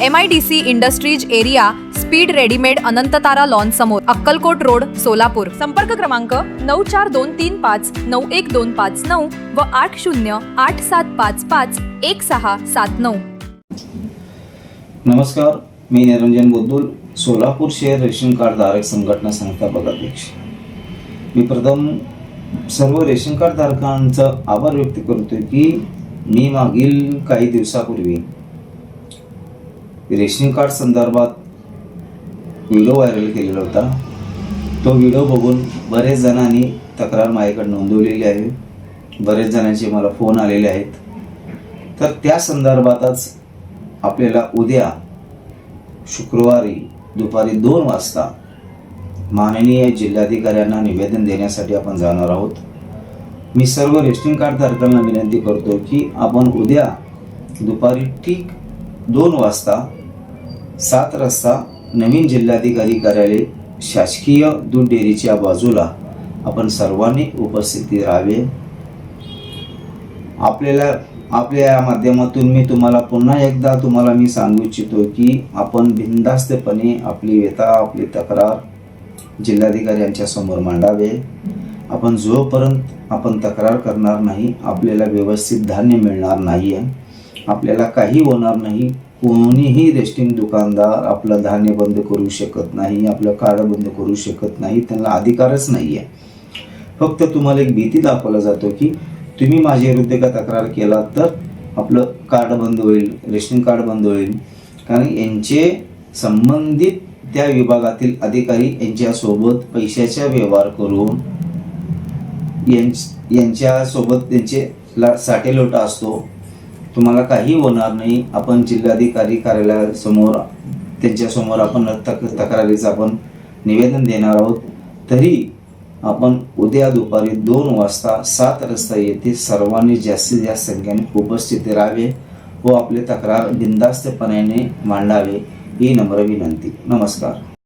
M I D C industries area speed readymade Anantatara lawn समोर Akkalkot road Solapur. संपर्क क्रमांक नऊ चार दोन तीन पाच नऊ एक दोन पाच नऊ व आठ शून्य आठ सात पाच पाच एक सहा सात नऊ. नमस्कार मी निरंजन बुद्धुल सोलापूर शहर रेशन कार्ड धारक संघटना संस्थापक अध्यक्ष मी प्रथम सर्व रेशन कार्ड धारकांचा आभार व्यक्त करतो की मी मागील काही दिवसापूर्वी रेशन कार्ड संदर्भात व्हिडिओ व्हायरल केलेला होता. तो व्हिडिओ बघून बरेच जणांनी तक्रार माझ्याकडे नोंदवलेली आहे. बरेच जणांचे मला फोन आलेले आहेत. तर त्या संदर्भातच आपल्याला उद्या शुक्रवारी दुपारी दोन वाजता माननीय जिल्हाधिकाऱ्यांना निवेदन देण्यासाठी आपण जाणार आहोत. मी सर्व रेशन कार्डधारकांना विनंती करतो की आपण उद्या दुपारी ठीक दोन वाजता सात रस्ता नवीन जिल्हाधिकारी कार्यालय शासकीय दूध डेअरीच्या बाजूला आपण सर्वांनी उपस्थिती राहावे. आपल्याला आपल्या या माध्यमातून मी तुम्हाला पुन्हा एकदा तुम्हाला मी सांगू इच्छितो की आपण बिनधास्तपणे आपली व्यथा आपली तक्रार जिल्हाधिकारी यांच्या समोर मांडावे. आपण जोपर्यंत आपण तक्रार करणार नाही आपल्याला व्यवस्थित धान्य मिळणार नाही आहे आपल्याला काही होणार नाही. कोणीही रेस्टिंग दुकानदार आपलं धान्य बंद करू शकत नाही आपलं कार्ड बंद करू शकत नाही त्यांना अधिकारच नाही आहे फक्त तुम्हाला एक भीती दाखवला जातो की तुम्ही माझ्या विरुद्ध का तक्रार केला तर आपलं कार्ड बंद होईल रेशन कार्ड बंद होईल. कारण यांचे संबंधित त्या विभागातील अधिकारी यांच्यासोबत पैशाचा व्यवहार करून यांच्यासोबत त्यांचे ला साठेलोटा असतो. तुम्हाला काही होणार नाही. आपण जिल्हाधिकारी कार्यालयासमोर त्यांच्यासमोर आपण तक तक्रारीचं आपण निवेदन देणार आहोत. तरी आपण उद्या दुपारी दोन वाजता सात रस्ता येथे सर्वांनी जास्तीत जास्त संख्येने उपस्थित राहावे व आपले तक्रार बिंदास्तपणाने मांडावे ही नम्र विनंती. नमस्कार.